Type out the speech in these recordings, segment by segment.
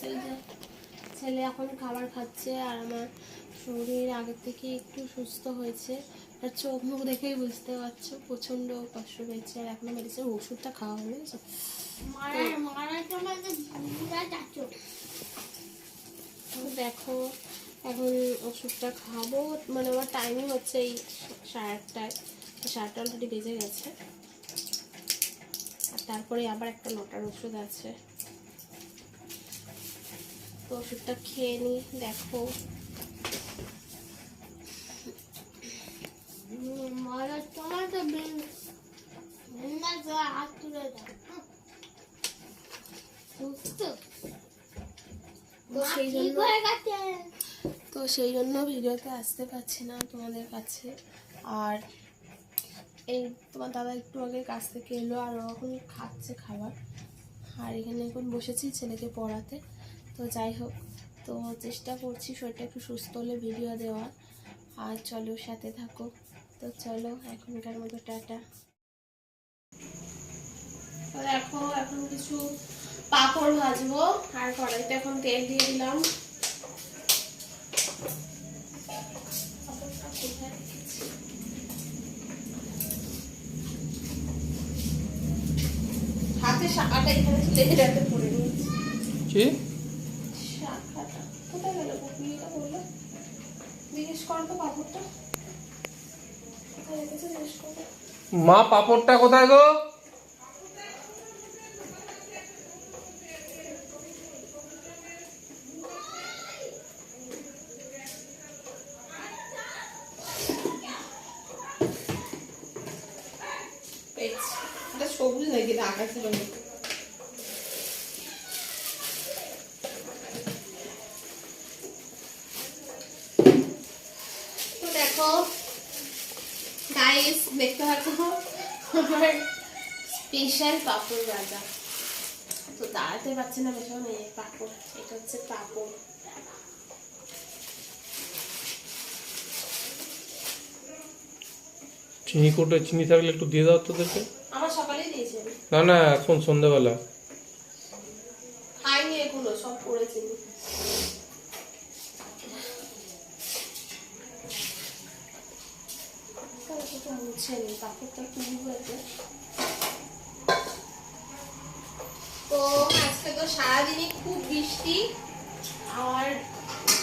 যে ছেলে এখন খাবার খাচ্ছে আর আমার শরীর আগের থেকে একটু সুস্থ হয়েছে। আর চোখ মুখ দেখেই বুঝতে পারছ প্রচণ্ড কষ্ট হয়েছে আর এখনও মেডিসিন ওষুধটা খাওয়া হয়ে বুড়া দেখো এখন ওষুধটা খাব। মানে আমার টাইমিং হচ্ছে এই সাড়ে আটটায়। সাড়ে আটটা অলরেডি বেজে গেছে। আর তারপরে আবার একটা নটার ওষুধ আছে। তো ওষুধটা খেয়ে নি দেখো। তো সেই জন্য তো সেই জন্য ভিডিওতে আসতে পারছি না তোমাদের কাছে। আর এই তোমার দাদা একটু আগে কাছ থেকে এলো আর ও এখন খাচ্ছে খাবার। আর এখানে এখন বসেছি ছেলেকে পড়াতে। তো যাই হোক, তো চেষ্টা করছি শরীরটা একটু সুস্থ হলে ভিডিও দেওয়ার। আর চলো সাথে থাকো। তো চলো এখনকার মতো টাটা। দেখো, এখন কিছু পাঁপড় ভাজবো। আর কড়াইতে এখন তেল দিয়ে দিলাম। হাতে শাখাটা এখানে লেগে যাতে পড়ে নিয়েছি। কোথায় গেল পুকুরিটা বলল? জিজ্ঞেস কর তো পাপড়টা। কোথায় রেখেছে জিজ্ঞেস করো মা পাপড়টা কোথায় গো? সবুজ নাকি? এটা আকাশি রঙের তো দেখো গাইস দেখতে পাচ্ছ আমার স্পেশাল পাপড় ভাজা তো দাঁড়াতে পারছি না ভীষণ এই পাপড় এটা হচ্ছে পাপড়। চিনি কোটে চিনি থাকলে একটু দিয়ে দাও তোদেরকে। আমার সকালেই দিয়েছে। আমি। না না এখন সন্ধ্যেবেলা। খাইনি এগুলো সব পড়েছি মুছে নি পাপড়টা কুড়ি হয়েছে। তো আজকে তো সারাদিনই খুব বৃষ্টি আর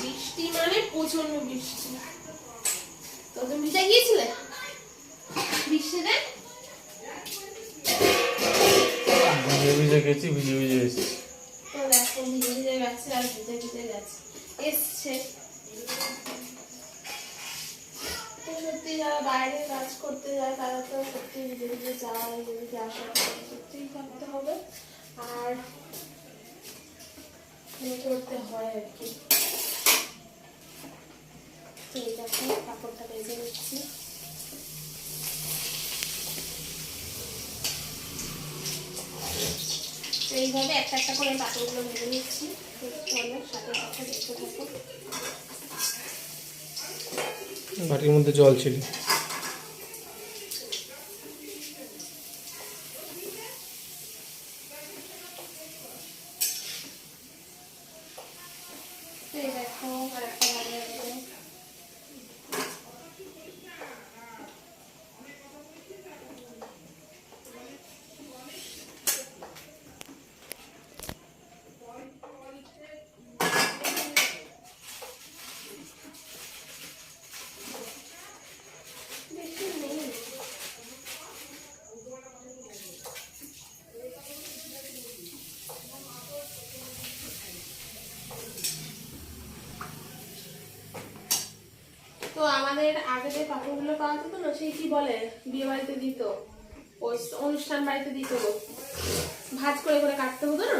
বৃষ্টি মানে প্রচণ্ড বৃষ্টি। তো তুমি ভিজে গিয়েছিলে? বৃষ্টিতে ভিজে ভিজে গেছি ভিজে ভিজে এসেছি। তো দেখো ভিজে ভিজে গেছে আর ভিজে ভিজে গেছে। এসছে। বাইরে কাজ করতে যায় তারা তো সত্যি ভিজে ভিজে যায় ভিজে ভিজে আসা সত্যিই করতে হবে। আর করতে হয় আর কি। তো এই কাপড়টা ভেজে নিচ্ছি। এইভাবে একটা একটা করে পাপড়গুলো ভেজে নিচ্ছি। সাথে সাথে বাটির মধ্যে জল ছিল তো এই দেখো আর একটা ভাজা আছে বেশি নেই তো আমাদের আগে যে পাপড়গুলো পাওয়া যেত না সেই কি বলে বিয়ে বাড়িতে দিত ওই অনুষ্ঠান বাড়িতে দিত ভাজ করে করে কাটতে হতো না?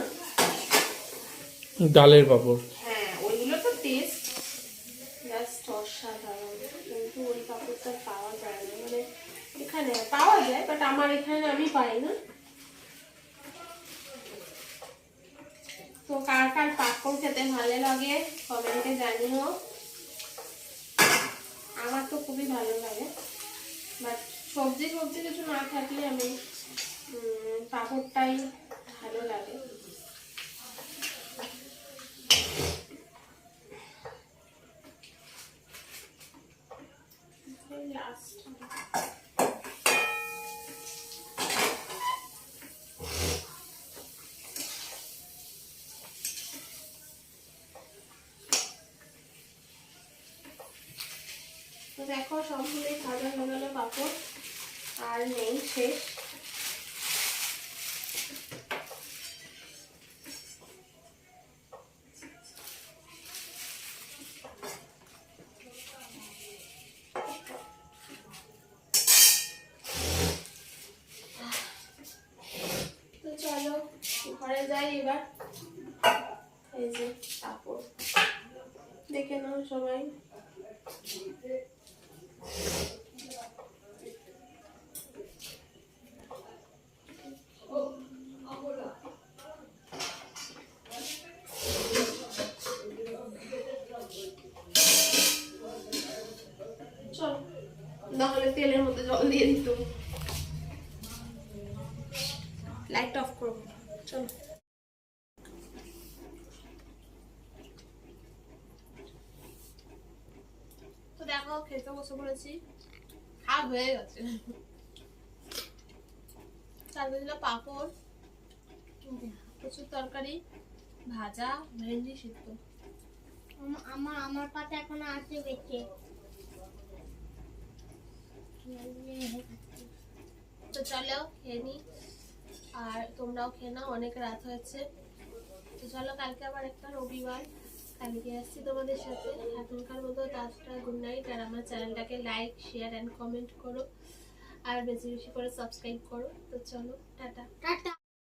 ডালের পাপড়। হ্যাঁ ওইগুলো তো টেস্ট জাস্ট অসাধারণ। কিন্তু ওই পাপড়টা পাওয়া যায় না। মানে এখানে পাওয়া যায় বাট আমার এখানে আমি পাই না। তো কার কার পাপড় খেতে ভালো লাগে কমেন্টে জানিও। আমার তো খুবই ভালো লাগে। বাট সবজি সবজি কিছু না থাকলে আমি পাঁপড়টাই ভালো লাগে। দেখো সবগুলোই ভাজা হয়ে গেল পাপড়। আর নেই শেষ। চলো, ঘরে যাই এবার। এই যে কাপড় দেখে নাও সবাই। নাহলে তেলের মধ্যে জল দিয়ে দিত লাইট অফ করো চলো তো খেতে বসে পড়েছি। খাওয়া হয়ে গেছে। চালতে দিল পাঁপড় প্রচুর তরকারি ভাজা ভেন্ডি সিদ্ধ। আমার আমার পাতে এখনও আছে বেঁচে। তো চলো খেয়ে নি। আর তোমরাও খেয়ে নাও অনেক রাত হয়েছে। তো চলো কালকে আবার একটা রবিবার। কালকে আসছি তোমাদের সাথে। এখনকার মতো টাটা গুড নাইট আর আমার চ্যানেলটাকে লাইক শেয়ার অ্যান্ড কমেন্ট করো। আর বেশি বেশি করে সাবস্ক্রাইব করো। তো চলো, টাটা। টাটা।